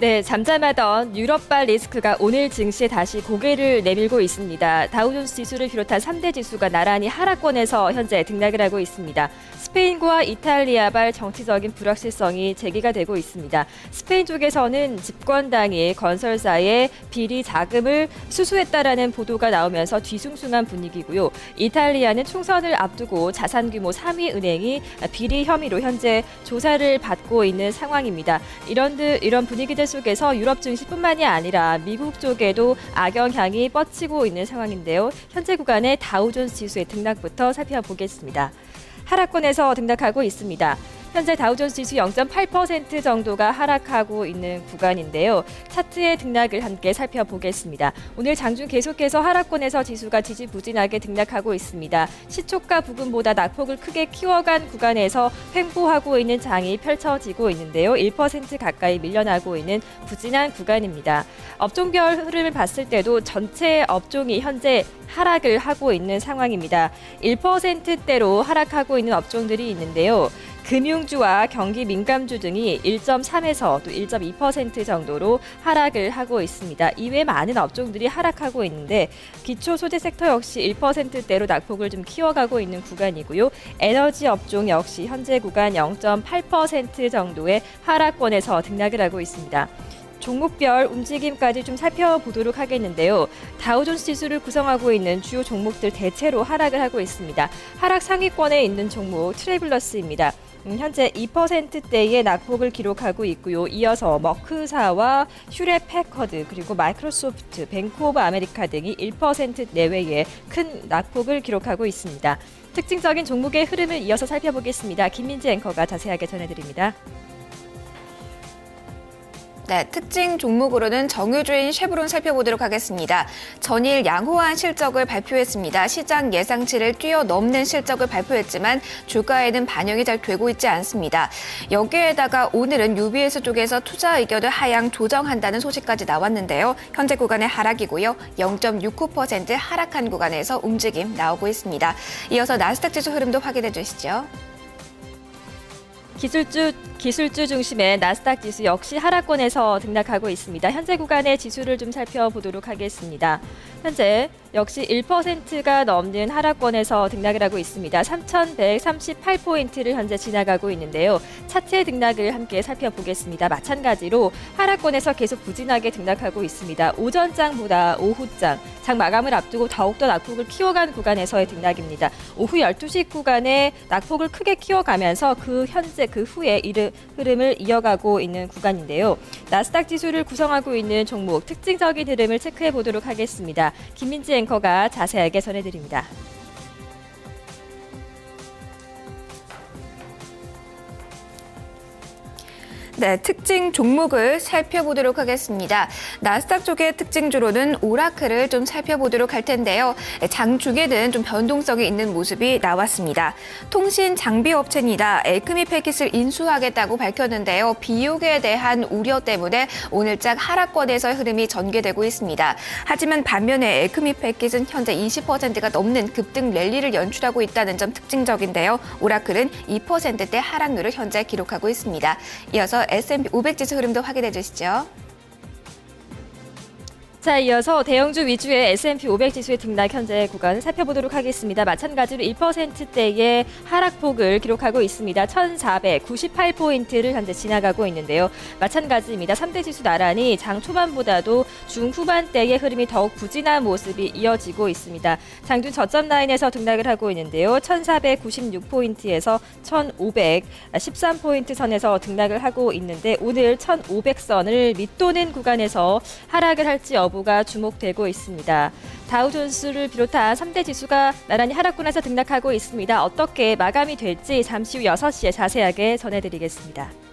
네, 잠잠하던 유럽발 리스크가 오늘 증시에 다시 고개를 내밀고 있습니다. 다우존스 지수를 비롯한 3대 지수가 나란히 하락권에서 현재 등락을 하고 있습니다. 스페인과 이탈리아발 정치적인 불확실성이 제기가 되고 있습니다. 스페인 쪽에서는 집권당이 건설사의 비리 자금을 수수했다라는 보도가 나오면서 뒤숭숭한 분위기고요. 이탈리아는 총선을 앞두고 자산 규모 3위 은행이 비리 혐의로 현재 조사를 받고 있는 상황입니다. 이런 듯 이런 분위기들 속에서 유럽 증시뿐만이 아니라 미국 쪽에도 악영향이 뻗치고 있는 상황인데요. 현재 구간의 다우존스 지수의 등락부터 살펴보겠습니다. 하락권에서 등락하고 있습니다. 현재 다우존스 지수 0.8% 정도가 하락하고 있는 구간인데요. 차트의 등락을 함께 살펴보겠습니다. 오늘 장중 계속해서 하락권에서 지수가 지지부진하게 등락하고 있습니다. 시초가 부근보다 낙폭을 크게 키워간 구간에서 횡보하고 있는 장이 펼쳐지고 있는데요. 1% 가까이 밀려나고 있는 부진한 구간입니다. 업종별 흐름을 봤을 때도 전체 업종이 현재 하락을 하고 있는 상황입니다. 1%대로 하락하고 있는 업종들이 있는데요. 금융주와 경기 민감주 등이 1.3에서 또 1.2% 정도로 하락을 하고 있습니다. 이외 많은 업종들이 하락하고 있는데 기초 소재 섹터 역시 1%대로 낙폭을 좀 키워가고 있는 구간이고요. 에너지 업종 역시 현재 구간 0.8% 정도의 하락권에서 등락을 하고 있습니다. 종목별 움직임까지 좀 살펴보도록 하겠는데요. 다우존스 지수를 구성하고 있는 주요 종목들 대체로 하락을 하고 있습니다. 하락 상위권에 있는 종목 트레블러스입니다. 음, 현재 2%대의 낙폭을 기록하고 있고요. 이어서 머크사와 휴레패커드 그리고 마이크로소프트, 뱅크 오브 아메리카 등이 1% 내외의 큰 낙폭을 기록하고 있습니다. 특징적인 종목의 흐름을 이어서 살펴보겠습니다. 김민지 앵커가 자세하게 전해드립니다. 네, 특징 종목으로는 정유주인 쉐브론 살펴보도록 하겠습니다. 전일 양호한 실적을 발표했습니다. 시장 예상치를 뛰어넘는 실적을 발표했지만 주가에는 반영이 잘 되고 있지 않습니다. 여기에다가 오늘은 UBS 쪽에서 투자 의견을 하향 조정한다는 소식까지 나왔는데요. 현재 구간의 하락이고요. 0.69% 하락한 구간에서 움직임 나오고 있습니다. 이어서 나스닥 지수 흐름도 확인해 주시죠. 기술주 기술주 중심의 나스닥 지수 역시 하락권에서 등락하고 있습니다. 현재 구간의 지수를 좀 살펴보도록 하겠습니다. 현재 역시 1%가 넘는 하락권에서 등락을 하고 있습니다. 3,138포인트를 현재 지나가고 있는데요. 차트의 등락을 함께 살펴보겠습니다. 마찬가지로 하락권에서 계속 부진하게 등락하고 있습니다. 오전장보다 오후장, 장 마감을 앞두고 더욱더 낙폭을 키워간 구간에서의 등락입니다. 오후 12시 구간에 낙폭을 크게 키워가면서 그 현재 그 후에 흐름을 이어가고 있는 구간인데요. 나스닥 지수를 구성하고 있는 종목 특징적인 흐름을 체크해 보도록 하겠습니다. 김민지 앵커가 자세하게 전해드립니다. 네, 특징 종목을 살펴보도록 하겠습니다. 나스닥 쪽의 특징주로는 오라클을 좀 살펴보도록 할 텐데요. 장 중에는 좀 변동성이 있는 모습이 나왔습니다. 통신 장비 업체입니다. 엘크미 패킷을 인수하겠다고 밝혔는데요. 비용에 대한 우려 때문에 오늘짝 하락권에서 흐름이 전개되고 있습니다. 하지만 반면에 엘크미 패킷은 현재 20%가 넘는 급등 랠리를 연출하고 있다는 점 특징적인데요. 오라클은 2%대 하락률을 현재 기록하고 있습니다. 이어서 S&P 500 지수 흐름도 확인해 주시죠. 자, 이어서 대형주 위주의 S&P 500 지수의 등락 현재 구간 살펴보도록 하겠습니다. 마찬가지로 1%대의 하락폭을 기록하고 있습니다. 1,498포인트를 현재 지나가고 있는데요. 마찬가지입니다. 3대 지수 나란히 장 초반보다도 중후반대의 흐름이 더욱 부진한 모습이 이어지고 있습니다. 장중 저점 라인에서 등락을 하고 있는데요. 1,496포인트에서 1,513포인트 선에서 등락을 하고 있는데 오늘 1,500선을 밑도는 구간에서 하락을 할지 여부 가 주목되고 있습니다. 다우존스를 비롯한 3대 지수가 나란히 하락권에서 등락하고 있습니다. 어떻게 마감이 될지 잠시 후 6시에 자세하게 전해드리겠습니다.